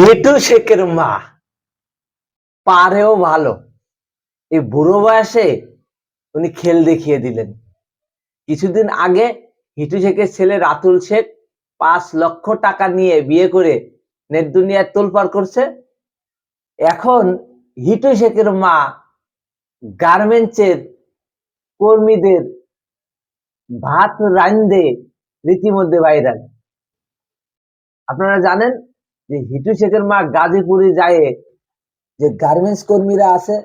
হেটু শেখের মা। পারেও ভালো। এই বুড়ো বয়সে উনি খেল দেখিয়ে দিলেন। কিছুদিন আগে হিটু শেখের ছেলে রাতুল শেখ পাঁচ লক্ষ টাকা নিয়ে বিয়ে করে নেট দুনিয়ায় তোলপাড় করছে। এখন হিটু শেখের মা গার্মেন্টসের কর্মীদের ভাত রান্ধে রীতিমধ্যে ভাইরাল। আপনারা জানেন যে হিটু শেখের মা গাজীপুরে যায় যে গার্মেন্টস কর্মীরা আছে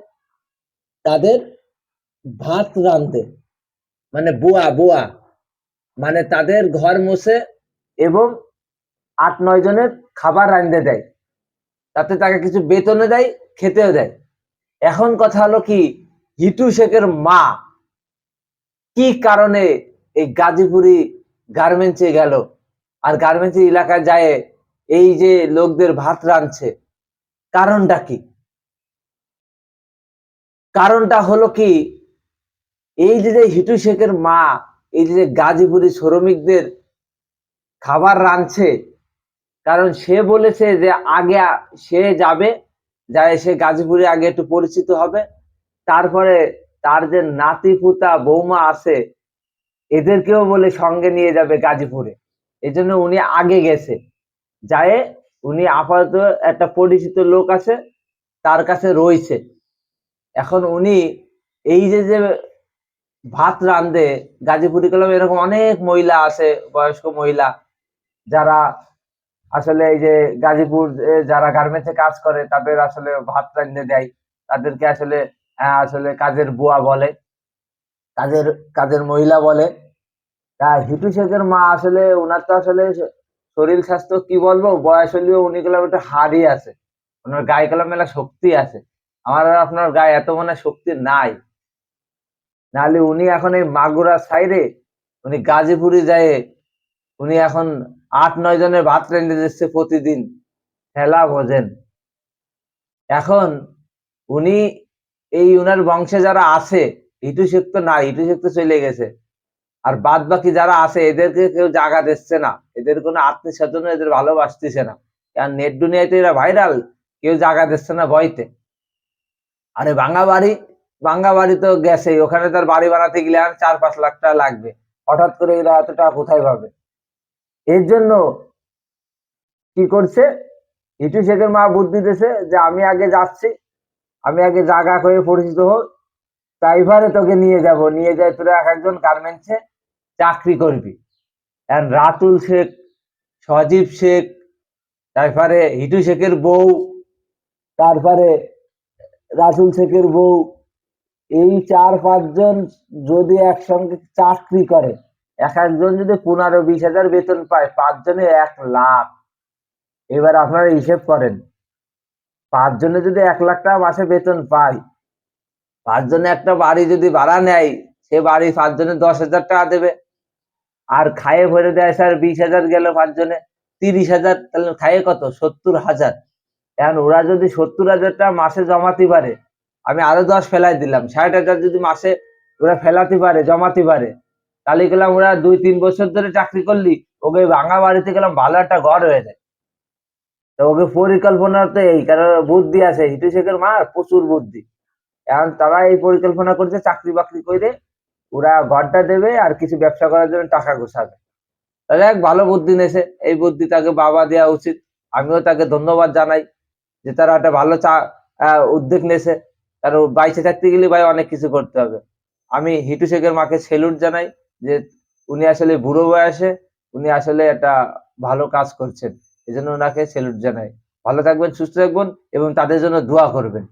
তাদের ভাত রাঁধতে। মানে বুয়া বুয়া। মানে তাদের ঘর মুছে এবং আট নয় জনের খাবার রাঁধতে দেয়। তাতে তাকে কিছু বেতনও দেয়, খেতেও দেয়। এখন কথা হলো কি, হিটু শেখের মা কি কারণে এই গাজীপুরি গার্মেন্টসে গেল? আর গার্মেন্টস এলাকায় যায় এই যে লোকদের ভাত রাঁধছে, কারণটা কি? কারণটা হলো কি, এই যে হিটু শেখের মা, এই যে গাজীপুরি শ্রমিকদের খাবার রাঁধছে, কারণ সে বলেছে যে আগে সে যাবে, যায় সে গাজীপুরে আগে একটু পরিচিত হবে, তারপরে তার যে নাতি পুতা বৌমা আছে, এদেরকেও বলে সঙ্গে নিয়ে যাবে গাজীপুরে। এই জন্য উনি আগে গেছে। যায়, উনি আপাতত একটা পরিচিত লোক আছে, তার কাছে রয়েছে। এখন উনি এই যে যে ভাত রান্ধে গাজীপুরি কলম এরকম অনেক মহিলা আছে, বয়স্ক মহিলা, যারা আসলে এই যে গাজীপুর যারা গার্মেন্টসে কাজ করে, তাদের আসলে ভাত রান্ধে দেয়। তাদেরকে আসলে আসলে কাজের বুয়া বলে, কাজের কাজের মহিলা বলে। তা হিটু শেখের মা আসলে ওনার তো আসলে শরীর স্বাস্থ্য কি বলব? বয়স হলেও উনি গেলাম একটু হাড়ি আছে। ওনার গায়ে গেলাম মেলা শক্তি আছে। আমার আর আপনার গায়ে এত মনে শক্তি নাই। নাহলে উনি এখন এই মাগুরা সাইডে, উনি গাজীপুরে যায়, উনি এখন আট, নয় জনের ভাত রেঁধে দিচ্ছে প্রতিদিন। খেলা বোঝেন। এখন উনি, এই উনার বংশে যারা আছে, ইটু শেখ তো না ইটু শেখ তো চলে গেছে। আর বাদ বাকি যারা আছে, এদেরকে কেউ জায়গা দিচ্ছে না। এদের কোনো আত্মীয় স্বজন এদের ভালোবাসতেছে না। কারণ নেট দুনিয়াতে এরা ভাইরাল কেউ জায়গা দিচ্ছে না ভয়তে। আরে ভাঙা বাড়ি ভাঙ্গা বাড়ি তো গেছে ওখানে তার বাড়ি বানাতে গেলে আর চার পাঁচ লাখ টাকা লাগবে। হঠাৎ করে এরা এত টাকা কোথায় পাবে? এর জন্য কি করছে? ইটু শেখের মা বুদ্ধি দিতেছে যে, আমি আগে যাচ্ছি। আমি আগে জায়গা করে পরিচিত হোক ড্রাইভারে তোকে নিয়ে যাব। নিয়ে যাই তোরা এক একজন গার্মেন্টসে চাকরি করবি। এখন রাতুল শেখ, সজীব শেখ, তারপরে হিটু শেখের বউ, তারপরে রাতুল শেখের বউ, এই চার পাঁচজন যদি একসঙ্গে চাকরি করে, এক একজন যদি পনেরো বিশ হাজার বেতন পায়, পাঁচজনে এক লাখ। এবার আপনারা হিসেব করেন, পাঁচজনে যদি এক লাখ টাকা মাসে বেতন পায়, পাঁচজনে একটা বাড়ি যদি ভাড়া নেয়, সে বাড়ি পাঁচজনে দশ হাজার টাকা দেবে। আর খায়ে ভরে দেয় স্যার বিশ হাজার গেল পাঁচজনে, তিরিশ হাজার, তাহলে খায়ে কত? সত্তর হাজার। এখন ওরা যদি সত্তর হাজারটা মাসে জমাতে পারে, আমি আরও দশ ফেলাই দিলাম, ষাট হাজার যদি মাসে ওরা ফেলাতে পারে, জমাতে পারে, তাহলে গেলাম ওরা দুই তিন বছর ধরে চাকরি করলি, ওকে ভাঙা বাড়িতে গেলাম, ভালো একটা ঘর হয়ে যায়। তো ওকে পরিকল্পনা তো এই, কারণ বুদ্ধি আছে হিটু শেখের মার প্রচুর বুদ্ধি। এখন তারা এই পরিকল্পনা করছে, চাকরি বাকরি করে ওরা ঘরটা দেবে আর কিছু ব্যবসা করার জন্য টাকা গোছাবে। তাহলে এক ভালো বুদ্ধি নেছে। এই বুদ্ধি তাকে বাবা দেওয়া উচিত। আমিও তাকে ধন্যবাদ জানাই যে তারা একটা ভালো চা উদ্যোগ নেছে। কারণ বাইশে থাকতে গেলে ভাই অনেক কিছু করতে হবে। আমি হিটু শেখের মাকে সেলুট জানাই যে উনি আসলে বুড়ো বয়সে উনি আসলে একটা ভালো কাজ করছেন। এই জন্য ওনাকে সেলুট জানাই। ভালো থাকবেন, সুস্থ থাকবেন এবং তাদের জন্য দোয়া করবেন।